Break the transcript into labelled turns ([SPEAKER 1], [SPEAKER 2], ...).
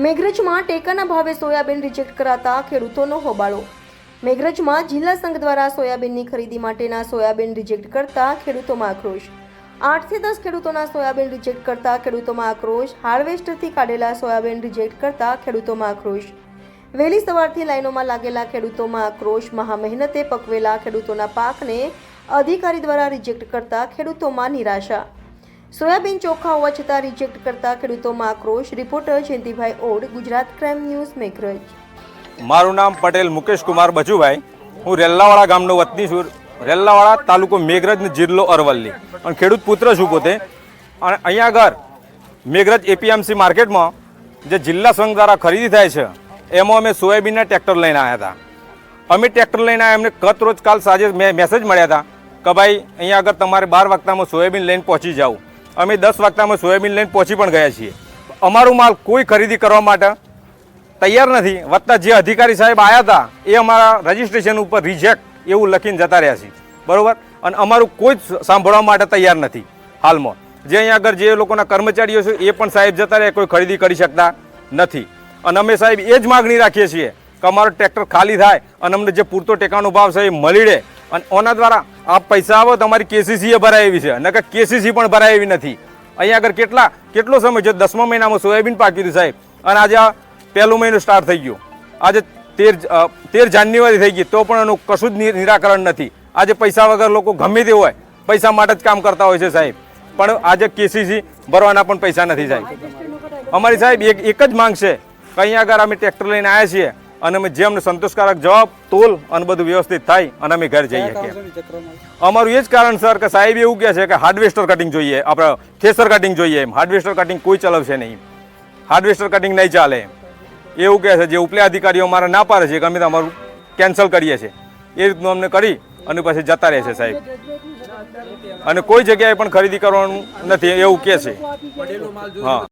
[SPEAKER 1] મેઘરજમાં ટેકાના ભાવે soybean reject કરાતા ખેડૂતોનો હોબાળો. મેઘરજમાં જિલ્લા સંઘ દ્વારા સોયાબીનની ખરીદી માટેના સોયાબીન રિજેક્ટ કરતા ખેડૂતોમાં આક્રોશ. આઠથી દસ ખેડૂતોના સોયાબીન રિજેક્ટ કરતા ખેડૂતોમાં આક્રોશ. હાર્વેસ્ટરથી કાઢેલા સોયાબીન રિજેક્ટ કરતા ખેડૂતોમાં આક્રોશ. વહેલી સવારથી લાઈનોમાં લાગેલા ખેડૂતોમાં આક્રોશ. મહા મહેનતે પકવેલા ખેડૂતોના પાકને અધિકારી દ્વારા રિજેક્ટ કરતા ખેડૂતોમાં નિરાશા. સોયાબીન ચોખ્ખા હોવા છતાં રિજેક્ટ કરતા ખેડૂતોમાં આક્રોશ. Reporter Jayantibhai Od, Gujarat crime news Meghraj.
[SPEAKER 2] મારું નામ પટેલ મુકેશ કુમાર બચુભાઈ. હું રેલ્લાવાડા ગામનો વતની છું. રેલ્લાવાડા તાલુકો મેઘરજ જિલ્લો અરવલ્લી. અને ખેડૂત પુત્ર છું પોતે. અને અહીંયા આગળ મેઘરજ એપીએમસી માર્કેટમાં જે જિલ્લા સંઘ દ્વારા ખરીદી થાય છે, એમાં અમે સોયાબીનના ટ્રેક્ટર લઈને આવ્યા હતા. અમે ટ્રેક્ટર લઈને આવ્યા એમને કત રોજ કાલ સાંજે મેસેજ મળ્યા હતા કે ભાઈ, અહીંયા આગળ તમારે બાર વાગતામાં સોયાબીન લઈને પહોંચી જાઓ. અમે દસ વાગતામાં સોયાબીન લઈને પહોંચી પણ ગયા છીએ. અમારું માલ કોઈ ખરીદી કરવા માટે તૈયાર નથી. વત્તા જે અધિકારી સાહેબ આવ્યા હતા, એ અમારા રજિસ્ટ્રેશન ઉપર રિજેક્ટ એવું લખીને જતા રહ્યા છે. બરાબર? અને અમારું કોઈ જ સાંભળવા માટે તૈયાર નથી હાલમાં. જે અહીંયા આગળ જે લોકોના કર્મચારીઓ છે, એ પણ સાહેબ જતા રહ્યા, કોઈ ખરીદી કરી શકતા નથી. અને અમે સાહેબ એ જ માગણી રાખીએ છીએ કે અમારો ટ્રેક્ટર ખાલી થાય અને અમને જે પૂરતો ટેકાનો ભાવ છે એ મળી રહે. અને ઓના દ્વારા આ પૈસા આવો તમારી અમારી કેસીસી એ ભરાય એવી છે. નકર કેસીસી પણ ભરાય એવી નથી. અહીંયા આગળ કેટલા કેટલો સમય છે દસમા મહિનામાં સોયાબીન પાક્યું હતું સાહેબ. અને આજે આ પહેલો મહિનો સ્ટાર્ટ થઈ ગયો. આજે તેર તેર જાન્યુઆરી થઈ ગઈ. તો પણ એનું કશું જ નિરાકરણ નથી. આજે પૈસા વગર લોકો ગમે તે હોય, પૈસા માટે જ કામ કરતા હોય છે સાહેબ. પણ આજે કેસીસી ભરવાના પણ પૈસા નથી સાહેબ. અમારી સાહેબ એક એક જ માંગ છે કે અહીંયા આગળ અમે ટ્રેક્ટર લઈને આવ્યા છીએ. અને અમે જે અમને સંતોષકારક જવાબ તોલ અને બધું વ્યવસ્થિત થાય અને અમે ઘર જઈએ કે. અમારું એ જ કારણ સર કે સાહેબ એવું કહે છે કે હાર્ડવેસ્ટર કટિંગ જોઈએ આપણે થેસર કટિંગ જોઈએ એમ. હાર્ડવેસ્ટર કટિંગ કોઈ ચલાવશે નહીં. હાર્ડવેસ્ટર કટિંગ નહીં ચાલે એમ. એવું કહે છે જે ઉપલે અધિકારીઓ અમારા ના પાડે છે કે અમે તમારું કેન્સલ કરીએ છીએ. એ રીતનું અમને કરી અને પછી જતા રહે છે સાહેબ. અને કોઈ જગ્યાએ પણ ખરીદી કરવાનું નથી એવું કહે છે. હા.